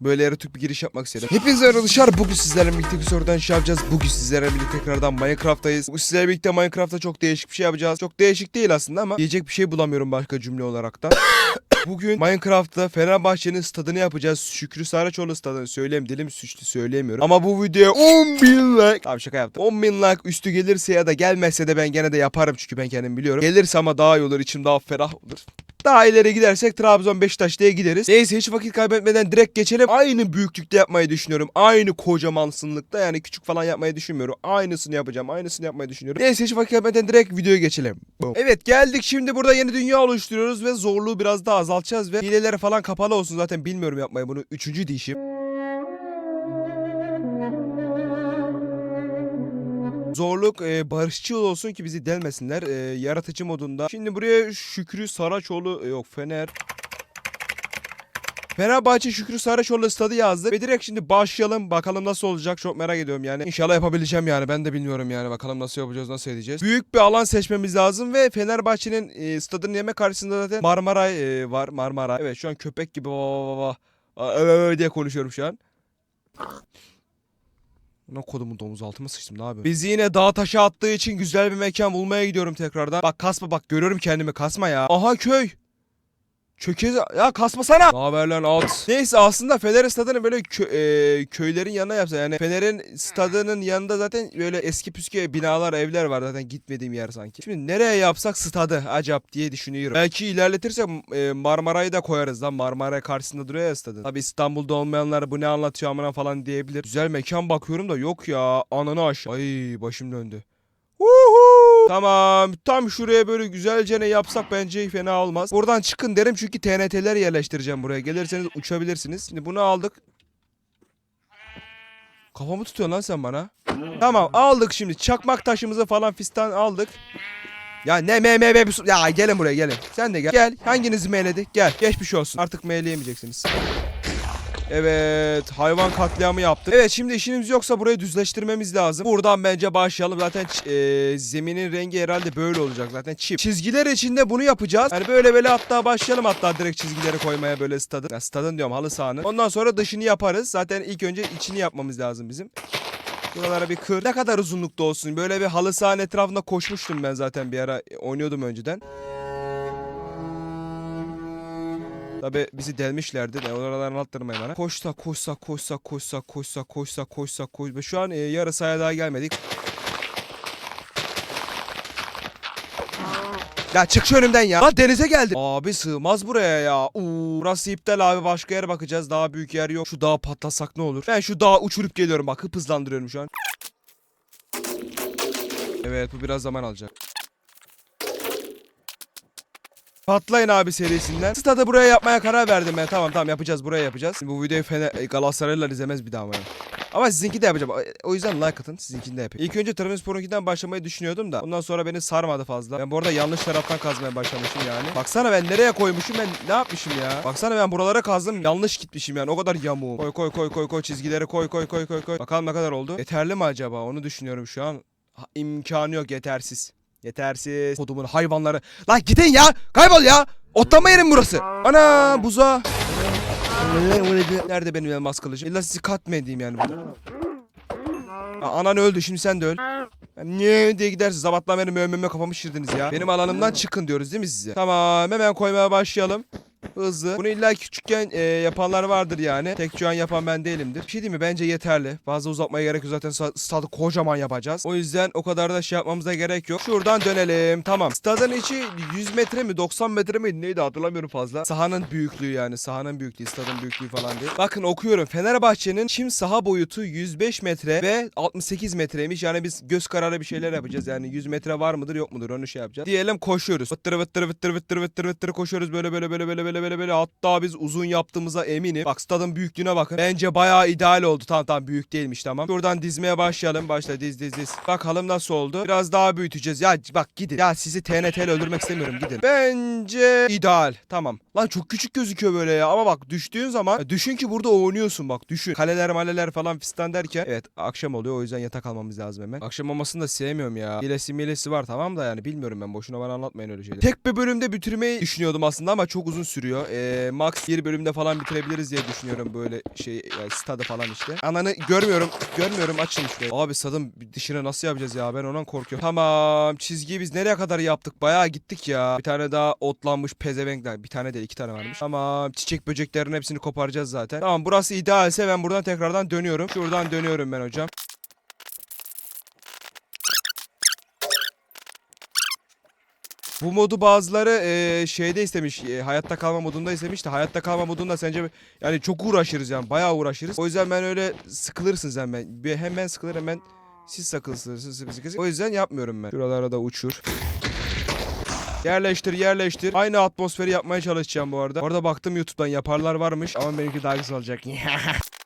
Böyle erotik bir giriş yapmak istedim. Hepinize arkadaşlar bugün sizlerle birlikte bir sorudan şey yapacağız. Bugün sizlerle birlikte tekrardan Minecraft'tayız. Bugün sizlerle birlikte Minecraft'ta çok değişik bir şey yapacağız. Çok değişik değil aslında ama diyecek bir şey bulamıyorum başka cümle olarak da. Bugün Minecraft'ta Fenerbahçe'nin stadını yapacağız. Şükrü Saraçoğlu stadını söyleyeyim dilim suçlu söyleyemiyorum. Ama bu videoya 10 bin like. Tamam şaka yaptım. 10 bin like üstü gelirse ya da gelmezse de ben gene de yaparım çünkü ben kendim biliyorum. Gelirse ama daha iyi olur içim daha ferah olur. Daha ileri gidersek Trabzon Beşiktaş diye gideriz. Neyse hiç vakit kaybetmeden direkt geçelim. Aynı büyüklükte yapmayı düşünüyorum. Aynı kocamansınlıkta yani küçük falan yapmayı düşünmüyorum. Aynısını yapacağım. Aynısını yapmayı düşünüyorum. Neyse hiç vakit kaybetmeden direkt videoya geçelim. Boom. Evet geldik şimdi burada yeni dünya oluşturuyoruz ve zorluğu biraz daha azaltacağız ve hileleri falan kapalı olsun zaten bilmiyorum yapmayı bunu. Üçüncü dişim. Zorluk e, barışçıl olsun ki bizi delmesinler. E, yaratıcı modunda. Şimdi buraya Şükrü Saraçoğlu e, yok Fener. Fenerbahçe Şükrü Saraçoğlu stadı yazdık. Ve direkt şimdi başlayalım. Bakalım nasıl olacak. Çok merak ediyorum yani. İnşallah yapabileceğim yani. Ben de bilmiyorum yani. Bakalım nasıl yapacağız, nasıl edeceğiz. Büyük bir alan seçmemiz lazım ve Fenerbahçe'nin e, stadının hemen karşısında zaten Marmaray e, var. Marmara. Evet şu an köpek gibi va va va diye konuşuyorum şu an. Ne kodumun domuz altıma sıçtım ne yapıyorum? Bizi yine dağ taşı attığı için güzel bir mekan bulmaya gidiyorum tekrardan. Bak kasma bak görüyorum kendimi kasma ya. Aha köy. Çökez ya kasmasana. Ne haber lan at. Neyse aslında Fener stadını böyle kö- e, köylerin yanına yapsa yani Fener'in stadının yanında zaten böyle eski püskü binalar evler var zaten gitmediğim yer sanki. Şimdi nereye yapsak stadı acap diye düşünüyorum. Belki ilerletirsek e, Marmaray'ı da koyarız lan Marmara karşısında duruyor ya stadın. Tabi İstanbul'da olmayanlar bu ne anlatıyor amına falan diyebilir. Güzel mekan bakıyorum da yok ya ananı aş. Ay başım döndü. Woohoo! Tamam. Tam şuraya böyle güzelce ne yapsak bence fena olmaz. Buradan çıkın derim çünkü TNT'ler yerleştireceğim buraya. Gelirseniz uçabilirsiniz. Şimdi bunu aldık. Kafamı tutuyorsun lan sen bana. Tamam aldık şimdi. Çakmak taşımızı falan fistan aldık. Ya ne me me me ya gelin buraya gelin. Sen de gel. Gel. Hanginizi meyledi? Gel. Geçmiş olsun. Artık meyleyemeyeceksiniz. Evet hayvan katliamı yaptık. Evet şimdi işiniz yoksa burayı düzleştirmemiz lazım. Buradan bence başlayalım. Zaten e, zeminin rengi herhalde böyle olacak zaten çip. Çizgiler içinde bunu yapacağız. Yani böyle böyle hatta başlayalım hatta direkt çizgileri koymaya böyle stadın. Ya stadın diyorum halı sahanın. Ondan sonra dışını yaparız. Zaten ilk önce içini yapmamız lazım bizim. Buralara bir kır. Ne kadar uzunlukta olsun. Böyle bir halı sahanın etrafında koşmuştum ben zaten bir ara. e, Oynuyordum önceden. Tabi bizi delmişlerdi de oralarını attırmayın bana. Koşsa koşsa koşsa koşsa koşsa koşsa koşsa koş. Şu an e, yarı sahaya daha gelmedik. Ya çık şu önümden ya. Lan denize geldim. Abi sığmaz buraya ya. Uuu burası iptal abi başka yere bakacağız. Daha büyük yer yok. Şu dağı patlasak ne olur? Ben şu dağı uçurup geliyorum bak hızlandırıyorum şu an. Evet bu biraz zaman alacak. Patlayın abi serisinden. Stadı buraya yapmaya karar verdim ben. Tamam tamam yapacağız buraya yapacağız. Bu videoyu Fener, e, Galatasaraylılar izlemez bir daha ama. Ama sizinki de yapacağım. O yüzden like atın sizinkini de yapayım. İlk önce Trabzonspor'unkinden başlamayı düşünüyordum da. Ondan sonra beni sarmadı fazla. Ben bu arada yanlış taraftan kazmaya başlamışım yani. Baksana ben nereye koymuşum ben ne yapmışım ya. Baksana ben buralara kazdım yanlış gitmişim yani o kadar yamuğum. Koy koy koy koy koy çizgileri koy koy koy koy koy. Bakalım ne kadar oldu. Yeterli mi acaba onu düşünüyorum şu an. Ha, imkanı yok yetersiz. Yetersiz. Kodumun hayvanları. Lan gidin ya. Kaybol ya. Otlama yerim burası. Ana buza. Nerede benim elmas kılıcım? İlla sizi kat mı edeyim yani burada? Aa, anan öldü şimdi sen de öl. Niye diye gidersin zavatla benim övmeme kafamı şirdiniz ya. Benim alanımdan çıkın diyoruz değil mi size? Tamam hemen koymaya başlayalım. Hızlı. Bunu illa küçükken e, yapanlar vardır yani. Tek şu an yapan ben değilimdir. Bir şey değil mi? Bence yeterli. Fazla uzatmaya gerek yok. Zaten sta- stadı kocaman yapacağız. O yüzden o kadar da şey yapmamıza gerek yok. Şuradan dönelim. Tamam. Stadın içi 100 metre mi 90 metre mi neydi hatırlamıyorum fazla. Sahanın büyüklüğü yani. Sahanın büyüklüğü. Stadın büyüklüğü falan değil. Bakın okuyorum. Fenerbahçe'nin çim saha boyutu 105 metre ve 68 metreymiş. Yani biz göz kararı bir şeyler yapacağız. Yani 100 metre var mıdır yok mudur onu şey yapacağız. Diyelim koşuyoruz. Vıttırı vıttırı vıttırı vıttırı vıttırı vıttırı koşuyoruz böyle böyle böyle böyle böyle böyle böyle hatta biz uzun yaptığımıza eminim. Bak stadın büyüklüğüne bakın. Bence bayağı ideal oldu. Tamam tamam büyük değilmiş tamam. Şuradan dizmeye başlayalım. Başla diz diz diz. Bakalım nasıl oldu. Biraz daha büyüteceğiz. Ya bak gidin. Ya sizi TNT ile öldürmek istemiyorum gidin. Bence ideal. Tamam. Lan çok küçük gözüküyor böyle ya. Ama bak düştüğün zaman düşün ki burada oynuyorsun bak düşün. Kaleler maleler falan fistan derken. Evet akşam oluyor o yüzden yatak almamız lazım hemen. Akşam olmasını da sevmiyorum ya. Hilesi milesi var tamam da yani bilmiyorum ben. Boşuna bana anlatmayın öyle şeyleri. Tek bir bölümde bitirmeyi düşünüyordum aslında ama çok uzun sürüyor. Ee, max bir bölümde falan bitirebiliriz diye düşünüyorum böyle şey yani stadı falan işte. Ananı görmüyorum. Görmüyorum açın şurayı. Abi stadın dışına nasıl yapacağız ya ben ondan korkuyorum. Tamam çizgiyi biz nereye kadar yaptık? Bayağı gittik ya. Bir tane daha otlanmış pezevenkler. Bir tane değil iki tane varmış. Tamam çiçek böceklerin hepsini koparacağız zaten. Tamam burası idealse ben buradan tekrardan dönüyorum. Şuradan dönüyorum ben hocam. Bu modu bazıları eee, şeyde istemiş, eee, hayatta kalma modunda istemiş de hayatta kalma modunda sence yani çok uğraşırız yani bayağı uğraşırız. O yüzden ben öyle sıkılırsınız hemen. Bir hem ben sıkılır hemen siz sıkılırsınız. Sıkılırsınız. O yüzden yapmıyorum ben. Şuralara da uçur. Yerleştir yerleştir. Aynı atmosferi yapmaya çalışacağım bu arada. Orada baktım YouTube'dan yaparlar varmış ama benimki daha güzel olacak.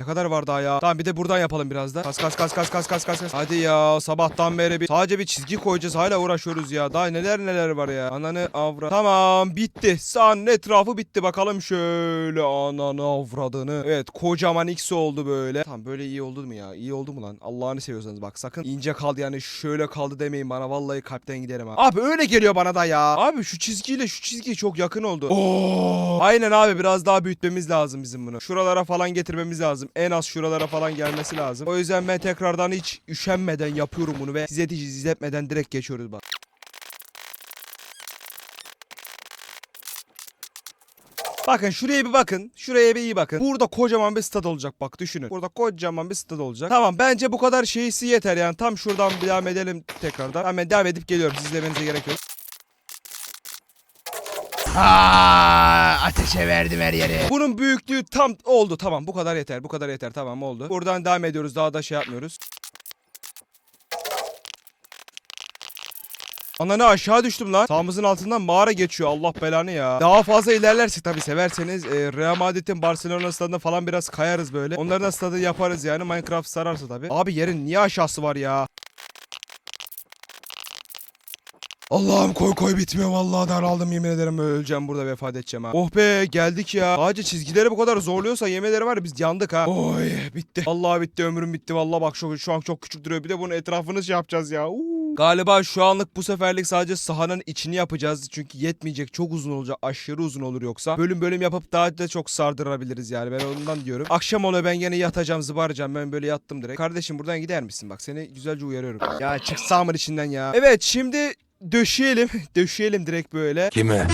Ne kadar var daha ya? Tamam bir de buradan yapalım biraz da. Kas kas kas kas kas kas kas kas. Hadi ya sabahtan beri bir sadece bir çizgi koyacağız. Hala uğraşıyoruz ya. Daha neler neler var ya. Ananı avra. Tamam bitti. Sahanın etrafı bitti. Bakalım şöyle ananı avradını. Evet kocaman X oldu böyle. Tamam böyle iyi oldu mu ya? İyi oldu mu lan? Allah'ını seviyorsanız bak sakın ince kaldı yani şöyle kaldı demeyin bana. Vallahi kalpten giderim ha. Abi öyle geliyor bana da ya. Abi şu çizgiyle şu çizgi çok yakın oldu. Oo. Aynen abi biraz daha büyütmemiz lazım bizim bunu. Şuralara falan getirmemiz lazım. En az şuralara falan gelmesi lazım. O yüzden ben tekrardan hiç üşenmeden yapıyorum bunu ve size hiç izletmeden direkt geçiyoruz bak. Bakın şuraya bir bakın. Şuraya bir iyi bakın. Burada kocaman bir stad olacak bak düşünün. Burada kocaman bir stad olacak. Tamam bence bu kadar şeysi yeter yani. Tam şuradan devam edelim tekrardan. Hemen devam edip geliyorum. Siz izlemenize gerek yok. Aa, ateşe verdim her yeri. Bunun büyüklüğü tam oldu. Tamam bu kadar yeter. Bu kadar yeter. Tamam oldu. Buradan devam ediyoruz. Daha da şey yapmıyoruz. Ananı aşağı düştüm lan. Sağımızın altından mağara geçiyor. Allah belanı ya. Daha fazla ilerlersek tabii severseniz e, Real Madrid'in Barcelona stadına falan biraz kayarız böyle. Onların da stadını yaparız yani. Minecraft sararsa tabii. Abi yerin niye aşağısı var ya? Allah'ım koy koy bitmiyor vallahi daraldım yemin ederim öleceğim burada vefat edeceğim ha. Oh be geldik ya. Sadece çizgileri bu kadar zorluyorsa yemin ederim var ya biz yandık ha. Oy bitti. Allah bitti ömrüm bitti vallahi bak şu, şu an çok küçük duruyor. Bir de bunun etrafını şey yapacağız ya. Uuu. Galiba şu anlık bu seferlik sadece sahanın içini yapacağız. Çünkü yetmeyecek. Çok uzun olacak. Aşırı uzun olur yoksa. Bölüm bölüm yapıp daha da çok sardırabiliriz yani. Ben ondan diyorum. Akşam oluyor ben gene yatacağım zıbaracağım. Ben böyle yattım direkt. Kardeşim buradan gider misin? Bak seni güzelce uyarıyorum. Ya çık sahamın içinden ya. Evet şimdi döşeyelim. döşeyelim direkt böyle. Kime?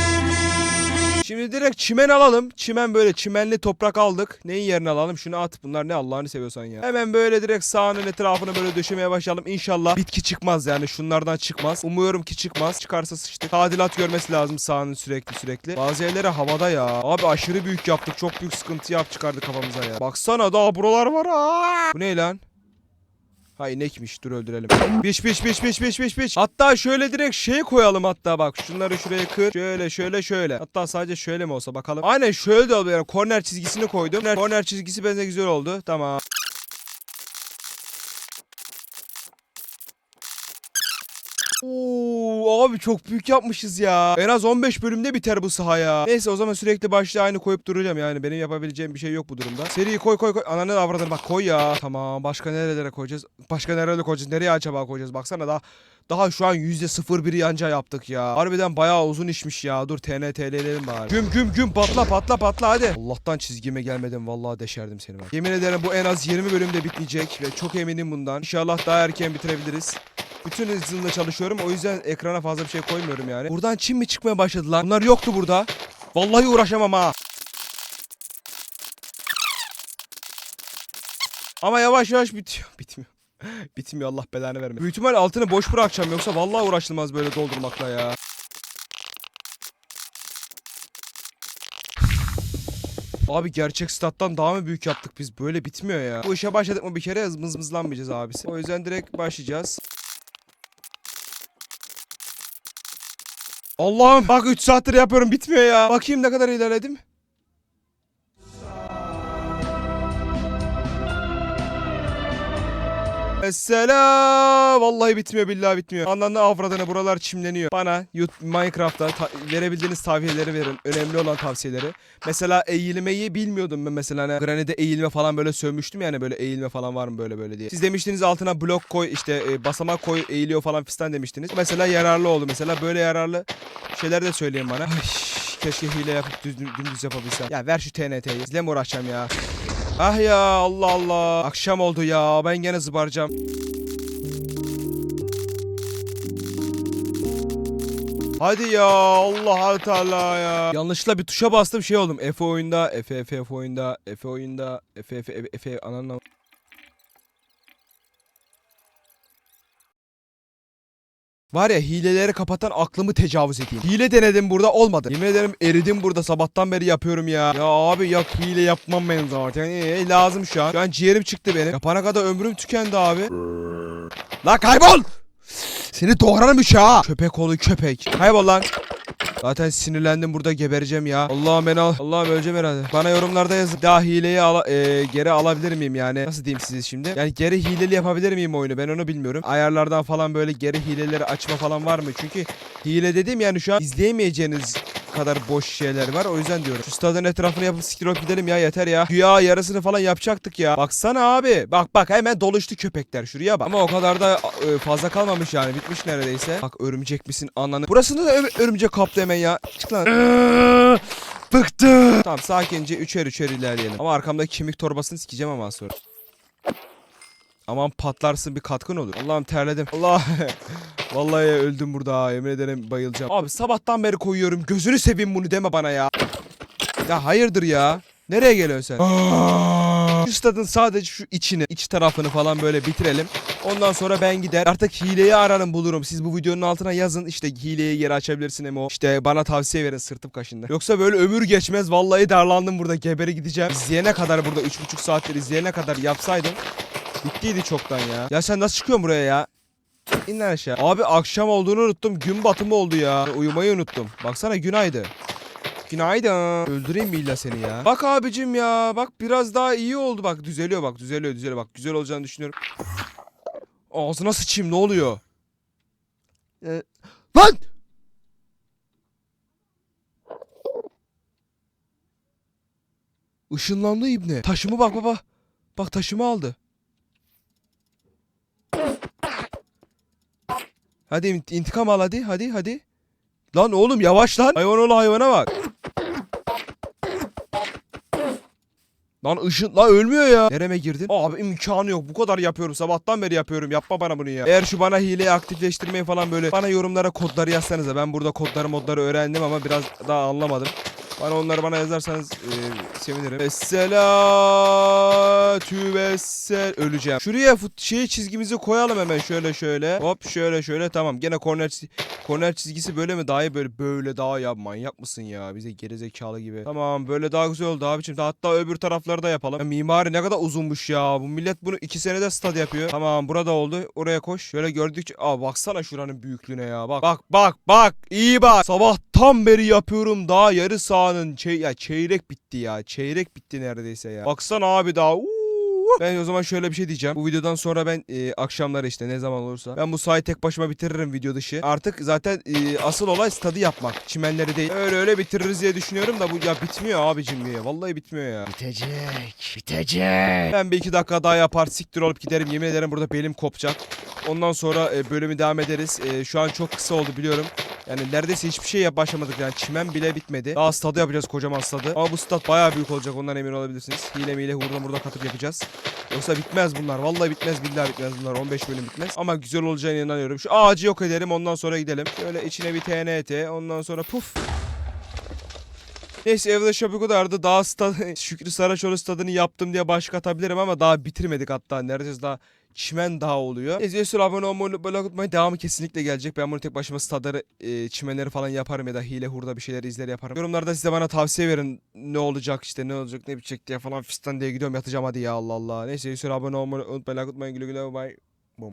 Şimdi direkt çimen alalım. Çimen böyle çimenli toprak aldık. Neyin yerine alalım? Şunu at. Bunlar ne Allah'ını seviyorsan ya. Hemen böyle direkt sahanın etrafını böyle döşemeye başlayalım. İnşallah bitki çıkmaz yani. Şunlardan çıkmaz. Umuyorum ki çıkmaz. Çıkarsa sıçtık. Tadilat görmesi lazım sahanın sürekli sürekli. Bazı yerlere havada ya. Abi aşırı büyük yaptık. Çok büyük sıkıntı yap çıkardı kafamıza ya. Baksana daha buralar var. Aa! Bu ne lan? Ha inekmiş dur öldürelim. Biç biç biç biç biç biç biç. Hatta şöyle direkt şey koyalım hatta bak. Şunları şuraya kır. Şöyle şöyle şöyle. Hatta sadece şöyle mi olsa bakalım. Aynen şöyle de oldu yani. Korner çizgisini koydum. Korner, çizgisi bence güzel oldu. Tamam. Oo abi çok büyük yapmışız ya. En az 15 bölümde biter bu saha ya. Neyse o zaman sürekli başta aynı koyup duracağım yani. Benim yapabileceğim bir şey yok bu durumda. Seriyi koy koy koy. Ananı avradını bak koy ya. Tamam başka nerelere koyacağız? Başka nerelere koyacağız? Nereye acaba koyacağız? Baksana daha daha şu an %01 yanca yaptık ya. Harbiden bayağı uzun işmiş ya. Dur TNT'leyelim bari. Güm güm güm patla patla patla hadi. Allah'tan çizgime gelmedim vallahi deşerdim seni ben. Yemin ederim bu en az 20 bölümde bitmeyecek ve çok eminim bundan. İnşallah daha erken bitirebiliriz. Bütün hızımla çalışıyorum. O yüzden ekrana fazla bir şey koymuyorum yani. Buradan çim mi çıkmaya başladı lan? Bunlar yoktu burada. Vallahi uğraşamam ha. Ama yavaş yavaş bitiyor. Bitmiyor. Bitmiyor Allah belanı vermesin. Büyük ihtimal altını boş bırakacağım yoksa vallahi uğraşılmaz böyle doldurmakla ya. Abi gerçek stat'tan daha mı büyük yaptık biz? Böyle bitmiyor ya. Bu işe başladık mı bir kere mızmızlanmayacağız abisi. O yüzden direkt başlayacağız. Allah'ım bak 3 saattir yapıyorum bitmiyor ya. Bakayım ne kadar ilerledim. Mesela vallahi bitmiyor billahi bitmiyor. Anlamda avradına buralar çimleniyor. Bana YouTube, Minecraft'ta ta- verebildiğiniz tavsiyeleri verin. Önemli olan tavsiyeleri. Mesela eğilmeyi bilmiyordum ben mesela. Hani Granny'de eğilme falan böyle sövmüştüm yani böyle eğilme falan var mı böyle böyle diye. Siz demiştiniz altına blok koy işte e, basamak koy eğiliyor falan fistan demiştiniz. Mesela yararlı oldu. Mesela böyle yararlı şeyler de söyleyin bana. Ay, keşke hile yapıp düz, dümdüz yapabilsem. Ya ver şu TNT'yi. Sizle mi uğraşacağım ya? Ah ya Allah Allah. Akşam oldu ya. Ben gene zıbaracağım. Hadi ya Allah Teala ya. Yanlışlıkla bir tuşa bastım şey oldum. F oyunda, F F F oyunda, F oyunda, F F F F ananla. Var ya hileleri kapatan aklımı tecavüz edeyim. Hile denedim burada olmadı. Yemin ederim eridim burada sabahtan beri yapıyorum ya. Ya abi ya hile yapmam ben zaten. Ee, lazım şu an. Şu an ciğerim çıktı benim. Yapana kadar ömrüm tükendi abi. La kaybol! Seni doğrarım üç ha. Köpek oğlu köpek. Kaybol lan. Zaten sinirlendim burada gebereceğim ya. Allah'ım beni al. Allah'ım öleceğim herhalde. Bana yorumlarda yazın. Daha hileyi ala- e, geri alabilir miyim yani? Nasıl diyeyim size şimdi? Yani geri hileli yapabilir miyim oyunu? Ben onu bilmiyorum. Ayarlardan falan böyle geri hileleri açma falan var mı? Çünkü hile dedim yani şu an izleyemeyeceğiniz kadar boş şeyler var. O yüzden diyorum. Şu stadın etrafını yapıp siktir olup gidelim ya yeter ya. Güya yarısını falan yapacaktık ya. Baksana abi. Bak bak hemen doluştu köpekler. Şuraya bak. Ama o kadar da e, fazla kalmamış yani. Bitmiş neredeyse. Bak örümcek misin ananı. Burasını da örümcek kaptı hemen ya. Çık lan. Bıktım. Tamam sakince üçer üçer ilerleyelim. Ama arkamdaki kemik torbasını sikeceğim ama sonra. Aman patlarsın bir katkın olur. Allah'ım terledim. Allah. Vallahi öldüm burada ha. Yemin ederim bayılacağım. Abi sabahtan beri koyuyorum. Gözünü seveyim bunu deme bana ya. Ya hayırdır ya? Nereye geliyorsun sen? Şu stadın sadece şu içini, iç tarafını falan böyle bitirelim. Ondan sonra ben gider. Artık hileyi ararım bulurum. Siz bu videonun altına yazın. İşte hileyi geri açabilirsin Emo. İşte bana tavsiye verin sırtım kaşındı. Yoksa böyle ömür geçmez. Vallahi darlandım burada. Geberi gideceğim. İzleyene kadar burada 3,5 saattir izleyene kadar yapsaydım. Bittiydi çoktan ya. Ya sen nasıl çıkıyorsun buraya ya? İn lan aşağı. Abi akşam olduğunu unuttum. Gün batımı oldu ya. Uyumayı unuttum. Baksana günaydı. Günaydın. Öldüreyim mi illa seni ya? Bak abicim ya. Bak biraz daha iyi oldu. Bak düzeliyor bak. Düzeliyor düzeliyor. Bak güzel olacağını düşünüyorum. Ağzına sıçayım ne oluyor? Ee, lan! Işınlandı ibne. Taşımı bak baba. Bak taşımı aldı. Hadi int- intikam al hadi hadi hadi. Lan oğlum yavaş lan. Hayvan oğlu hayvana bak. Lan ışın lan ölmüyor ya. Nereme girdin? Abi imkanı yok. Bu kadar yapıyorum. Sabahtan beri yapıyorum. Yapma bana bunu ya. Eğer şu bana hileyi aktifleştirmeyi falan böyle bana yorumlara kodları yazsanıza. Ben burada kodları modları öğrendim ama biraz daha anlamadım. Bana onları bana yazarsanız e, sevinirim. Esselatü vessel. Öleceğim. Şuraya fut şey çizgimizi koyalım hemen şöyle şöyle. Hop şöyle şöyle tamam. Gene korner çiz- korner çizgisi böyle mi? Daha iyi böyle böyle daha ya manyak mısın ya? Bize gerizekalı gibi. Tamam böyle daha güzel oldu abicim. Hatta öbür tarafları da yapalım. Ya, mimari ne kadar uzunmuş ya. Bu millet bunu iki senede stad yapıyor. Tamam burada oldu. Oraya koş. Şöyle gördükçe. Aa baksana şuranın büyüklüğüne ya. Bak bak bak bak. İyi bak. Sabahtan beri yapıyorum. Daha yarı sahanın çey ya çeyrek bitti ya. Çeyrek bitti neredeyse ya. Baksana abi daha. Uuu. Ben o zaman şöyle bir şey diyeceğim. Bu videodan sonra ben e, akşamları işte ne zaman olursa ben bu sahayı tek başıma bitiririm video dışı. Artık zaten e, asıl olay stadı yapmak. Çimenleri değil. Öyle öyle bitiririz diye düşünüyorum da bu ya bitmiyor abicim ya. Vallahi bitmiyor ya. Bitecek. Bitecek. Ben bir iki dakika daha yapar siktir olup giderim. Yemin ederim burada belim kopacak. Ondan sonra e, bölümü devam ederiz. E, şu an çok kısa oldu biliyorum. Yani neredeyse hiçbir şey yap başlamadık yani çimen bile bitmedi. Daha stadı yapacağız kocaman stadı. Ama bu stat bayağı büyük olacak ondan emin olabilirsiniz. Hile miyle hurda burada katıp yapacağız. Yoksa bitmez bunlar. Vallahi bitmez billahi bitmez bunlar. 15 bölüm bitmez. Ama güzel olacağına inanıyorum. Şu ağacı yok edelim ondan sonra gidelim. Şöyle içine bir TNT ondan sonra puf. Neyse evde bu kadardı. Daha stad Şükrü Saraçoğlu stadını yaptım diye başlık atabilirim ama daha bitirmedik hatta. Neredeyse daha çimen daha oluyor. Yusuf abone olmayı böyle unutmayın. Devamı kesinlikle gelecek. Ben bunu tek başıma stadları, e, çimenleri falan yaparım ya da hile hurda bir şeyler izler yaparım. Yorumlarda size bana tavsiye verin. Ne olacak işte ne olacak ne bitecek diye falan fistan diye gidiyorum yatacağım hadi ya Allah Allah. Neyse Yusuf abone olmayı unutmayın. Like. Güle güle bye.